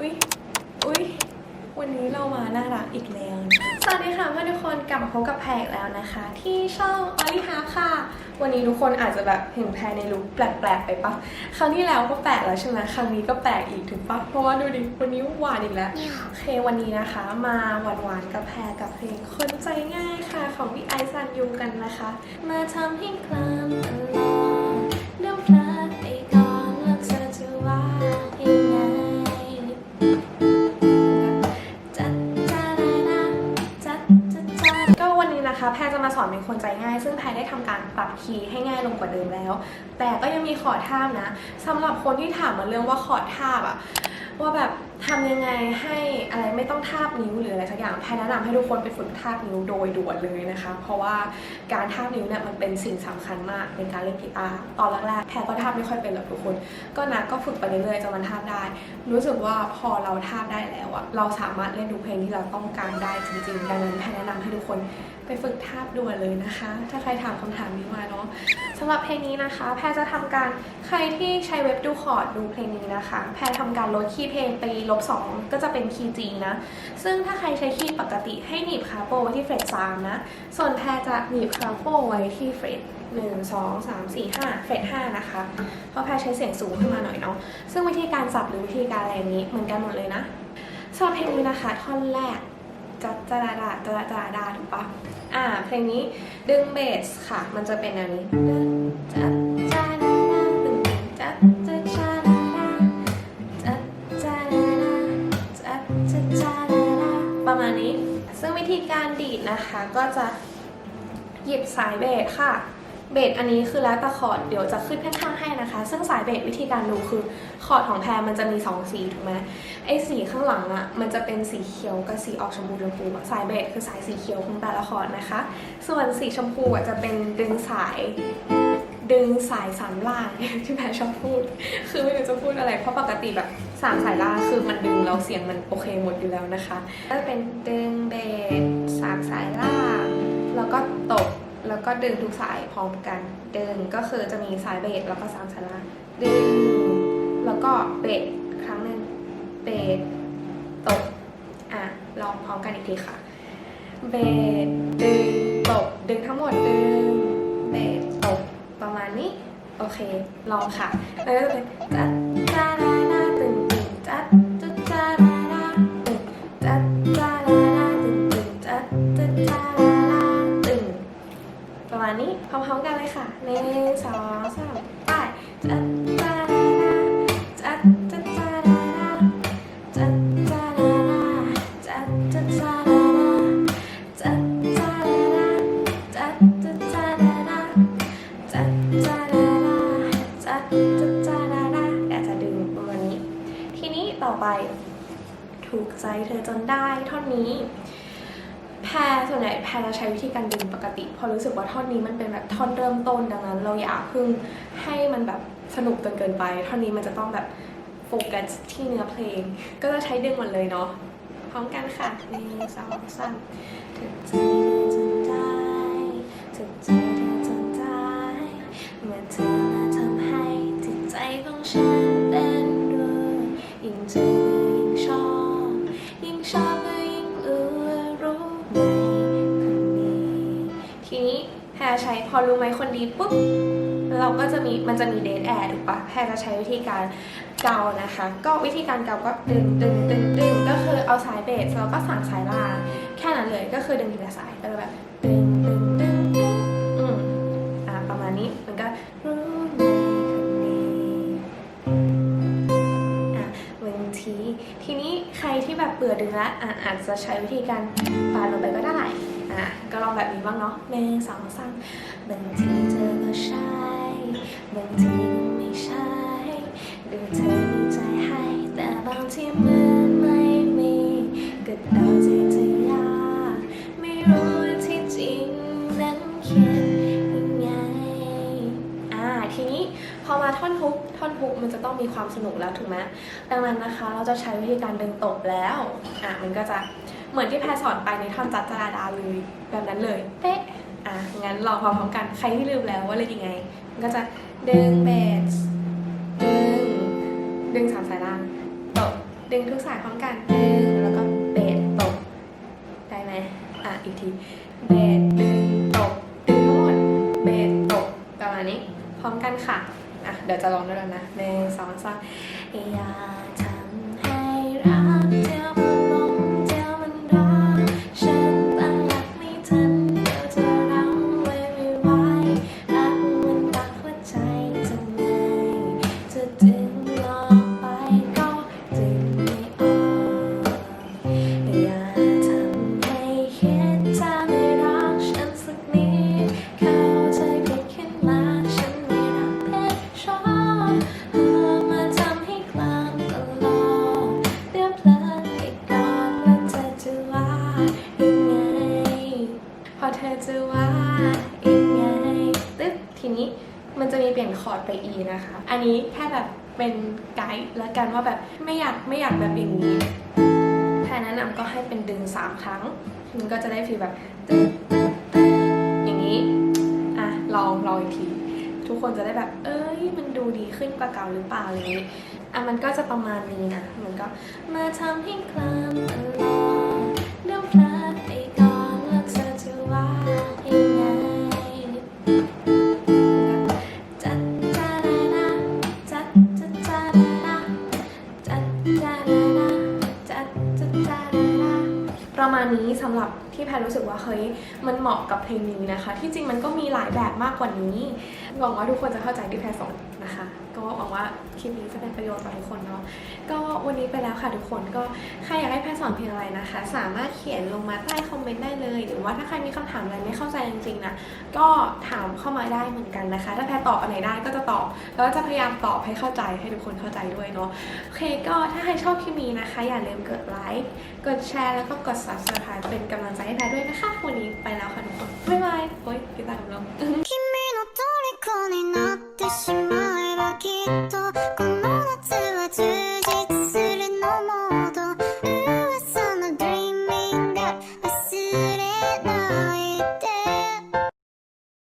อุ้ยอุ้ยวันนี้เรามาน่ารักอีกแล้วนะคะสวัสดีค่ะเพื่อนทุกคนกลับมาพบกับแพรอีกแล้วนะคะ ที่ช่องออลิฮาค่ะ วันนี้ทุกคนอาจจะแบบเห็นแพรในลุคแปลกๆไปปะครั้งที่แล้วก็แปลกแล้วใช่ไหมครั้งนี้ก็แปลกอีกถึงปะเพราะว่าดูดิวันนี้หวานอีกแล้วโอเควันนี้นะคะ มาหวานๆกับแพรกับเพลงคนใจง่ายค่ะ ของพี่ไอซ์ซันยูกันนะคะ มาทำให้กลาม พรจะมาสอนเป็นคนใจง่าย ซึ่งแพรได้ทำการปรับคีย์ให้ง่ายลงกว่าเดิมแล้ว แต่ก็ยังมีขอท่ามนะสำหรับคนที่ถามมาเรื่องว่าขอท่าอะว่าแบบ ทำยังไงให้อะไรไม่ต้องทาบนิ้วหรืออะไรสักอย่างแพรแนะนำให้ทุกคนไปฝึกทาบนิ้วโดยด่วนเลยนะคะ เพราะว่าการทาบนิ้วเนี่ยมันเป็นสิ่งสำคัญมากในการเล่นกีตาร์ตอนแรกๆแพรก็ทาบไม่ค่อยเป็นหรอกทุกคน ก็นะก็ฝึกไปเรื่อยๆจนมันทาบได้ รู้สึกว่าพอเราทาบได้แล้วอะเราสามารถเล่นทุกเพลงที่เราต้องการได้จริงๆดังนั้นแพรแนะนำให้ทุกคนไปฝึกทาบด่วนเลยนะคะ ถ้าใครถามคำถามนี้มาเนาะสำหรับเพลงนี้นะคะ แพรจะทำการใครที่ใช้เว็บดูคอร์ดดูเพลงนี้นะคะ แพรทำการลดคีย์เพลงไปลบ2ก็จะเป็นคีย์ G นะ ซึ่งถ้าใครใช้คีย์ปกติให้หนีบคาโปไว้ที่เฟรต3นะ ส่วนแพรจะหนีบคาโปไว้ที่เฟรต1 2 3 4 5เฟรต5นะคะ เพราะแพรใช้เสียงสูงขึ้นมาหน่อยเนาะ ซึ่งวิธีการสับหรือวิธีการอะไรนี้เหมือนกันหมดเลยนะสำหรับเพลงนี้นะคะ ท่อนแรกจะจะดาดาจะดาดาดาถูกปะอ่า เพลงนี้ดึงเบสค่ะ มันจะเป็นอันนี้ การดีดนะคะ ก็จะหยิบสายเบสค่ะ เบสอันนี้คือแล้วแต่คอร์ดเดี๋ยวจะขึ้นข้างๆให้นะคะ ซึ่งสายเบสวิธีการดูคือคอร์ดของแพรมันจะมีสองสีถูกไหมไอ้สีข้างหลังอะ่ะมันจะเป็นสีเขียวกับสีออกชมพูชมพูสายเบสคือสายสีเขียวของแต่ละคอร์ดนะคะ ส่วนสีชมพูอะจะเป็นดึงสายดึงสายสามล่างที่แพรชอบพูด คือไม่รู้จะพูดอะไร เพราะปกติแบบสามสายล่างคือมันดึงแล้วเสียงมันโอเคหมดอยู่แล้วนะคะก็จะเป็นดึงเบส แล้วก็ดึงทุกสายพร้อมกัน ดึงก็คือจะมีสายเบสแล้วก็สามสายล่างดึง แล้วก็เบสครั้งหนึ่งเบสตบอะลองพร้อมกันอีกทีค่ะ เบสดึงตบดึงทั้งหมดดึงเบสตบประมาณนี้ โอเค ลองค่ะ แล้วก็จะเป็นจัด ค่ะหนึ่งสองสามไปจัดจ้าดาจัดจัดจาดาจัดจ้าดาดาจัดจัดจาดาจัดจ้าดาดาจัดจัดจาดาจัดจ้าดาดาจัดจัดจาดาดาอาจจะดึงประมาณนี้ ทีนี้ต่อไป ถูกใจเธอจนได้ท่อนนี้ แพรส่วนใหญ่แพรจะใช้วิธีการดึงปกติ พอรู้สึกว่าท่อนนี้มันเป็นแบบท่อนเริ่มต้นดังนั้น เราอย่าเพึ่งให้มันแบบสนุกจนเกินไป ท่อนนี้มันจะต้องแบบโฟกัสที่เนื้อเพลง ก็จะใช้ดึงหมดเลยเนาะพร้อมกันค่ะหนึ่งสองสามถึงใจเธอจนได้ถึงใจเธอจนได้เมื่อเธอมาทำให้จิตใจของฉัน พอรู้ไหมคนดีปุ๊บเราก็จะมีมันจะมีเดทแอร์ถูกปะแพรจะใช้วิธีการเกานะคะ ก็วิธีการเกาก็ดึงดึงดึงดึงก็คือเอาสายเบสแล้วก็สั่งสายล่างแค่นั้นเลยก็คือดึงทีละสายก็จะแบบดึงดึงดึงดึงอืมอ่าประมาณนี้มันก็รู้ไหมคนนี้อะบางทีทีนี้ใครที่แบบเบื่อดึงละอะอาจจะใช้วิธีการปาดลงไปก็ได้ อะก็ลองแบบนี้บ้างเนาะหนึ่งสองสามบางทีเธอก็ใช่บางทีไม่ใช่ดูเธอมีใจให้แต่บางทีเหมือนไม่มีก็เดาใจเธอยากไม่รู้ว่าที่จริงนั้นคิดยังไงอ่าทีนี้พอมาท่อนฮุกท่อนฮุกมันจะต้องมีความสนุกแล้วถูกไหมดังนั้นนะคะ เราจะใช้วิธีการดึงตบแล้วอ่ามันก็จะ เหมือนที่แพรสอนไปในท่อนจัดจราดาเลยแบบนั้นเลยเป๊ะอะงั้นลองพร้อมๆกันใครที่ลืมแล้วว่าเลยนยังไง มันก็จะดึงเบสดึงดึงสามสายล่างตบดึงทุกสายพร้อมกันดึงแล้วก็เบสตกได้ไหมอะอีกทีเบสดึงตกดึงทั้งหมดเบสตกประมาณนี้พร้อมกันค่ะอะเดี๋ยวจะลองด้วยกันนะหนึ่งสองสามอย่าทำให้รัก อเธอจะว่ายังไงตึ๊บทีนี้มันจะมีเปลี่ยนคอร์ดไป E นะคะ อันนี้แค่แบบเป็นไกด์แล้วกันว่าแบบไม่อยากไม่อยากแบบอย่างนี้แพรแนะนำก็ให้เป็นดึง 3 ครั้ง มันก็จะได้ฟีลแบบตึ๊ดอย่างนี้ อะ ลองลองอีกที ทุกคนจะได้แบบ เอ้ย มันดูดีขึ้นกว่าเก่าหรือเปล่าอย่างนี้ อะ มันก็จะประมาณนี้นะ มันก็มาทำให้คลา ประมาณนี้สำหรับที่แพรรู้สึกว่าเฮ้ยมันเหมาะกับเพลงนี้นะคะ ที่จริงมันก็มีหลายแบบมากกว่านี้หวังว่าทุกคนจะเข้าใจที่แพรสอนนะคะก็หวังว่าคลิปนี้จะเป็นประโยชน์ต่อทุกคนเนาะก็วันนี้ไปแล้วค่ะทุกคนก็ใครอยากให้แพรสอนเพลงอะไรนะคะ สามารถเขียนลงมาใต้คอมเมนต์ได้เลย หรือว่าถ้าใครมีคำถามอะไรไม่เข้าใจจริงๆนะ ก็ถามเข้ามาได้เหมือนกันนะคะ ถ้าแพรตอบอันไหนได้ก็จะตอบ แล้วก็จะพยายามตอบให้เข้าใจให้ทุกคนเข้าใจด้วยเนาะ โอเค ก็ถ้าใครชอบคลิปนี้นะคะ อย่าลืมกดไลค์ กดแชร์ แล้วก็กด subscribe เป็นกำลังใจให้แพรด้วยนะคะ วันนี้ไปแล้วค่ะทุกคน บ๊ายบาย โอ๊ยกีตาร์กับลม 君の虜になってしまえばき っと